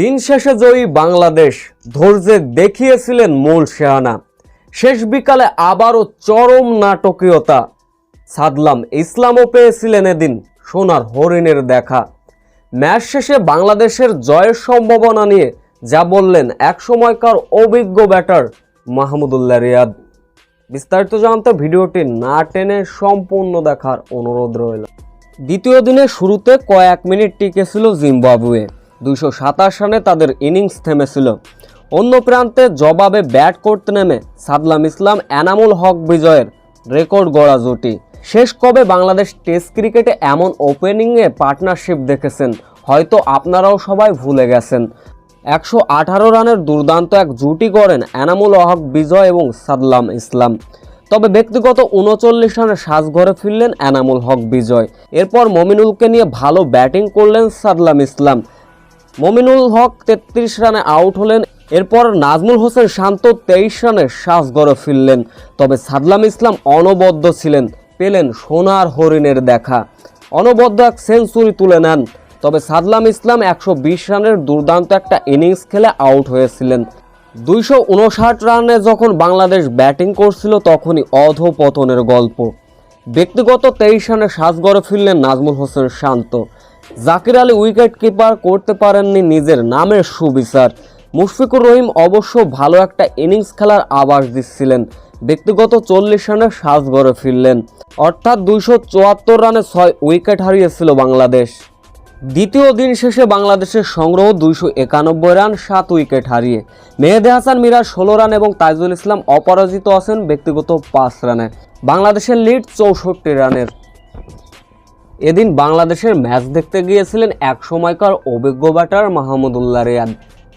দিন শেষে জয়ী বাংলাদেশ ধৈর্যে দেখিয়েছিলেন মূল শেহানা শেষ বিকালে আবারও চরম নাটকীয়তা। সাদলাম ইসলামও পেয়েছিলেন এদিন সোনার হরিণের দেখা। ম্যাচ শেষে বাংলাদেশের জয়ের সম্ভাবনা নিয়ে যা বললেন এক সময়কার অভিজ্ঞ ব্যাটার মাহমুদুল্লাহ রিয়াদ। বিস্তারিত জানতে ভিডিওটি না টেনে সম্পূর্ণ দেখার অনুরোধ রইল। দ্বিতীয় দিনের শুরুতে কয়েক মিনিট টিকেছিল জিম্বাবুয়ে। সাতাশ রানে তাদের ইনিংস থেমেছিল। অন্য প্রান্তে জবাবে ব্যাট করতে নেমে সাদলাম ইসলাম এনামুল হক বিজয়ের রেকর্ড গড়া জুটি। শেষ কবে বাংলাদেশ টেস্ট ক্রিকেটে এমন ওপেনিংয়ে পার্টনারশিপ দেখেছেন, হয়তো আপনারাও সবাই ভুলে গেছেন। একশো আঠারো রানের দুর্দান্ত এক জুটি করেন এনামুল হক বিজয় এবং সাদলাম ইসলাম। তবে ব্যক্তিগত উনচল্লিশ রানে সাজঘরে ফিরলেন এনামুল হক বিজয়। এরপর মমিনুলকে নিয়ে ভালো ব্যাটিং করলেন সাদলাম ইসলাম। মমিনুল হক তেত্রিশ রানে আউট হলেন। এরপর নাজমুল হোসেন শান্ত তেইশ রানে সাজঘরে ফিরলেন। তবে সাদলাম ইসলাম অনবদ্য ছিলেন, পেলেন সোনার হরিণের দেখা। অনবদ্য এক সেঞ্চুরি তুলে নেন। তবে সাদলাম ইসলাম একশো বিশ রানের দুর্দান্ত একটা ইনিংস খেলে আউট হয়েছিলেন। দুইশো উনষাট রানে যখন বাংলাদেশ ব্যাটিং করছিল, তখনই অধপতনের গল্প। ব্যক্তিগত তেইশ রানে সাজগড়ে ফিরলেন নাজমুল হোসেন শান্ত। জাকির আলী উইকেট কিপার করতে পারেননি নিজের নামের সুবিচার। মুশফিকুর রহিম অবশ্য ভালো একটা ইনিংস খেলার আভাস দিচ্ছিলেন। ব্যক্তিগত চল্লিশ রানে সাজগড়ে ফিরলেন। অর্থাৎ দুইশো চুয়াত্তর রানে ছয় উইকেট হারিয়েছিল বাংলাদেশ। দ্বিতীয় দিন শেষে বাংলাদেশের সংগ্রহ দুইশো একানব্বই রান, সাত উইকেট হারিয়ে। মেহেদে হাসান, মিরাজ ষোলো রান এবং তাইজুল ইসলাম অপরাজিত আছেন ব্যক্তিগত পাঁচ রানে। বাংলাদেশের লিড চৌষট্টি রানের। এদিন বাংলাদেশের ম্যাচ দেখতে গিয়েছিলেন এক সময়কার অভিজ্ঞ ব্যাটার মাহমুদুল্লাহ রিয়াদ।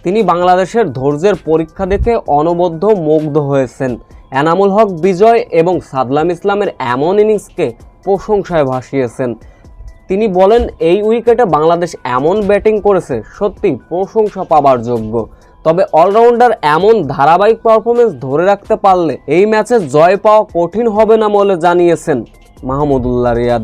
তিনি বাংলাদেশের ধৈর্যের পরীক্ষা দেখে অনবদ্য মুগ্ধ হয়েছেন। এনামুল হক বিজয় এবং সাদলাম ইসলামের এমন ইনিংসকে প্রশংসায় ভাসিয়েছেন। তিনি বলেন, এই উইকেটে বাংলাদেশ এমন ব্যাটিং করেছে, সত্যি প্রশংসা পাবার যোগ্য। তবে অলরাউন্ডার এমন ধারাবাহিক পারফরমেন্স ধরে রাখতে পারলে এই ম্যাচে জয় পাওয়া কঠিন হবে না বলে জানিয়েছেন মাহমুদুল্লাহ রিয়াদ।